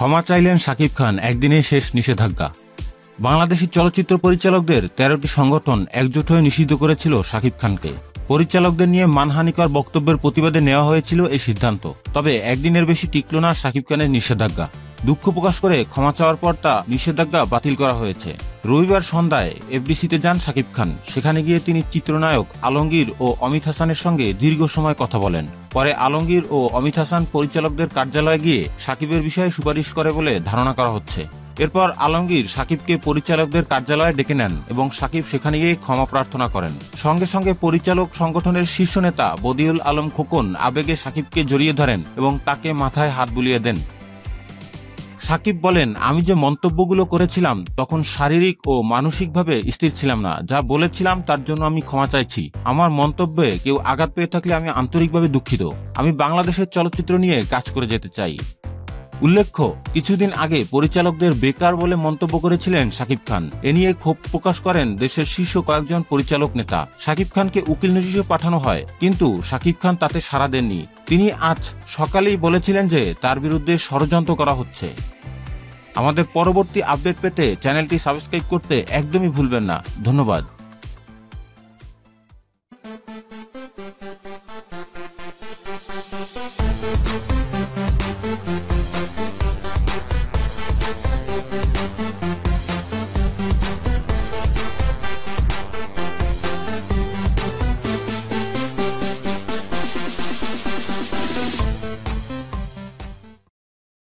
ক্ষমা চাইলেন শাকিব খান একদিনে শেষ নিষেধাজ্ঞা। বাংলাদেশি চলচ্চিত্র পরিচালকদের তেরোটি সংগঠন একজোট হয়ে নিষিদ্ধ করেছিল শাকিব খানকে। পরিচালকদের নিয়ে মানহানিকর বক্তব্যের প্রতিবাদে নেওয়া হয়েছিল এই সিদ্ধান্ত। তবে একদিনের বেশি টিকল না শাকিব খানের নিষেধাজ্ঞা। দুঃখ প্রকাশ করে ক্ষমা চাওয়ার পর তা নিষেধাজ্ঞা বাতিল করা হয়েছে। রবিবার সন্ধ্যায় এফডিসিতে যান শাকিব খান। সেখানে গিয়ে তিনি চিত্রনায়ক আলমগীর ও অমিত হাসানের সঙ্গে দীর্ঘ সময় কথা বলেন। পরে আলমগীর ও অমিত হাসান পরিচালকদের কার্যালয়ে গিয়ে সাকিবের বিষয়ে সুপারিশ করে বলে ধারণা করা হচ্ছে। এরপর আলমগীর সাকিবকে পরিচালকদের কার্যালয়ে ডেকে নেন এবং সাকিব সেখানে গিয়ে ক্ষমা প্রার্থনা করেন। সঙ্গে সঙ্গে পরিচালক সংগঠনের শীর্ষ নেতা বদিউল আলম খোকন আবেগে সাকিবকে জড়িয়ে ধরেন এবং তাকে মাথায় হাত বুলিয়ে দেন। সাকিব বলেন, আমি যে মন্তব্যগুলো করেছিলাম, তখন শারীরিক ও মানসিকভাবে স্থির ছিলাম না। যা বলেছিলাম, তার জন্য আমি ক্ষমা চাইছি। আমার মন্তব্যে কেউ আঘাত পেয়ে থাকলে আমি আন্তরিকভাবে দুঃখিত। আমি বাংলাদেশের চলচ্চিত্র নিয়ে কাজ করে যেতে চাই। উল্লেখ্য, কিছুদিন আগে পরিচালকদের বেকার বলে মন্তব্য করেছিলেন শাকিব খান। এ নিয়ে ক্ষোভ প্রকাশ করেন দেশের শীর্ষ কয়েকজন পরিচালক নেতা। শাকিব খানকে উকিল নোটিশে পাঠানো হয়, কিন্তু শাকিব খান তাতে সাড়া দেননি। তিনি আজ সকালেই বলেছিলেন যে তার বিরুদ্ধে ষড়যন্ত্র করা হচ্ছে। আমাদের পরবর্তী আপডেট পেতে চ্যানেলটি সাবস্ক্রাইব করতে একদমই ভুলবেন না। ধন্যবাদ।